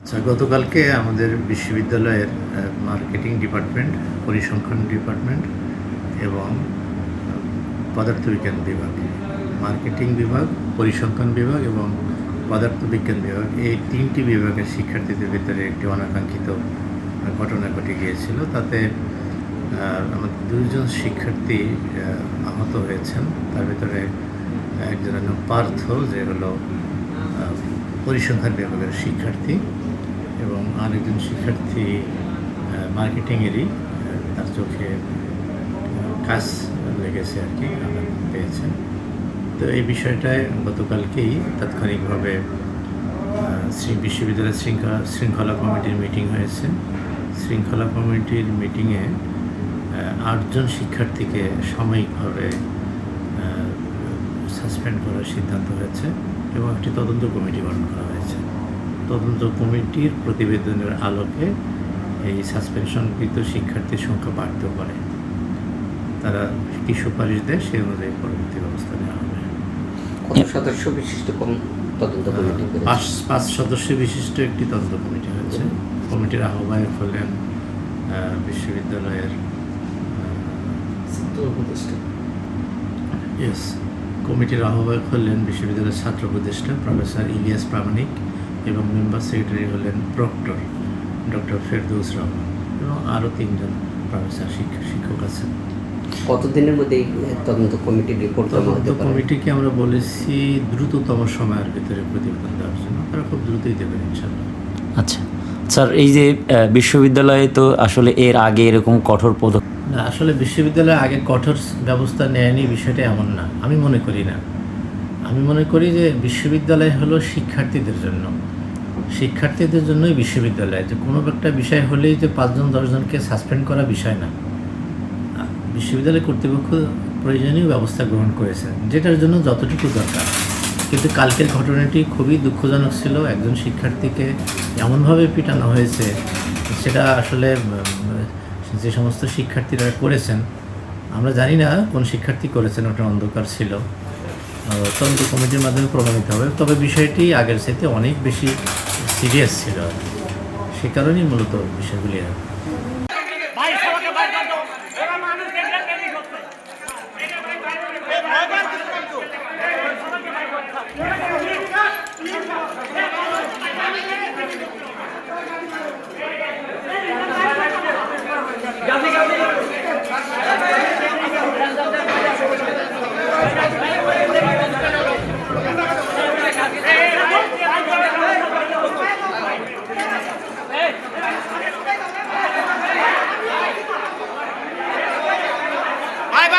আচ্ছা গতকালকে আমাদের বিশ্ববিদ্যালয়ের মার্কেটিং ডিপার্টমেন্ট পরিসংখ্যান ডিপার্টমেন্ট এবং পদার্থবিজ্ঞান বিভাগ। মার্কেটিং বিভাগ, পরিসংখ্যান বিভাগ এবং পদার্থবিজ্ঞান বিভাগ এই তিনটি বিভাগের শিক্ষার্থীদের ভিতরে একটি অনাকাঙ্ক্ষিত ঘটনা ঘটে গিয়েছিল। তাতে আমাদের দুইজন শিক্ষার্থী আহত হয়েছেন। তার ভিতরে একজন হলো পার্থ, যে হলো পরিসংখ্যান বিভাগের শিক্ষার্থী এবং আরেকজন শিক্ষার্থী মার্কেটিংয়েরই তার চোখে কাজ লেগেছে আর কি পেয়েছেন। তো এই বিষয়টায় গতকালকেই তাৎক্ষণিকভাবে আহ, শ্রী বিশ্ববিদ্যালয় শৃঙ্খলা শৃঙ্খলা কমিটির মিটিং হয়েছে। শৃঙ্খলা কমিটির মিটিংয়ে আটজন শিক্ষার্থীকে সাময়িকভাবে সাসপেন্ড করার সিদ্ধান্ত হয়েছে এবং একটি তদন্ত কমিটি গঠন করা হয়েছে। তদন্ত কমিটির প্রতিবেদনের আলোকে এই সাসপেনশনকৃত শিক্ষার্থীর সংখ্যা বাড়তেও পারে। তারা কি সুপারিশ দেয় সেই অনুযায়ী পরবর্তী ব্যবস্থা নেওয়া হবে। কত সদস্য বিশিষ্ট তদন্ত কমিটি পাঁচ পাঁচ সদস্য বিশিষ্ট একটি তদন্ত কমিটি হয়েছে। কমিটির আহ্বায়ক হলেন বিশ্ববিদ্যালয়ের ইয়েস কমিটির আহ্বায়ক হলেন বিশ্ববিদ্যালয়ের ছাত্র উপদেষ্টা প্রফেসর ইলিয়াস প্রামাণিক এবং মেম্বার সেক্রেটারি হলেন প্রক্টর ডক্টর ফেরদৌস রহমান এবং আরও তিনজন প্রফেসর শিক্ষক শিক্ষক আছেন। কতদিনের মধ্যে এই তদন্ত কমিটির রিপোর্ট জমা তদন্ত হতে পারে? কমিটিকে আমরা বলেছি দ্রুততম সময়ের ভিতরে প্রতিবেদন দেওয়ার জন্য। তারা খুব দ্রুতই দেবেন ইনশাল্লাহ আচ্ছা। স্যার এই যে বিশ্ববিদ্যালয়ে তো আসলে এর আগে এরকম কঠোর পদক্ষেপ না আসলে বিশ্ববিদ্যালয়ে আগে কঠোর ব্যবস্থা নেয়নি বিষয়টা এমন না। আমি মনে করি না। আমি মনে করি যে বিশ্ববিদ্যালয় হলো শিক্ষার্থীদের জন্য। শিক্ষার্থীদের জন্যই বিশ্ববিদ্যালয়। যে কোনো একটা বিষয় হলেই যে পাঁচজন দশজনকে সাসপেন্ড করা বিষয় না। বিশ্ববিদ্যালয় কর্তৃপক্ষ প্রয়োজনীয় ব্যবস্থা গ্রহণ করেছেন, যেটার জন্য যতটুকু দরকার কিন্তু কালকের ঘটনাটি খুবই দুঃখজনক ছিল একজন শিক্ষার্থীকে এমনভাবে পিটানো হয়েছে, সেটা আসলে যে সমস্ত শিক্ষার্থীরা করেছেন, আমরা জানি না কোন শিক্ষার্থী করেছেন, ওটা অন্ধকার ছিল তদন্ত কমিটির মাধ্যমে প্রমাণিত হবে তবে বিষয়টি আগের চাইতে অনেক বেশি সিরিয়াস ছিল। সে কারণেই মূলত বিষয়গুলি।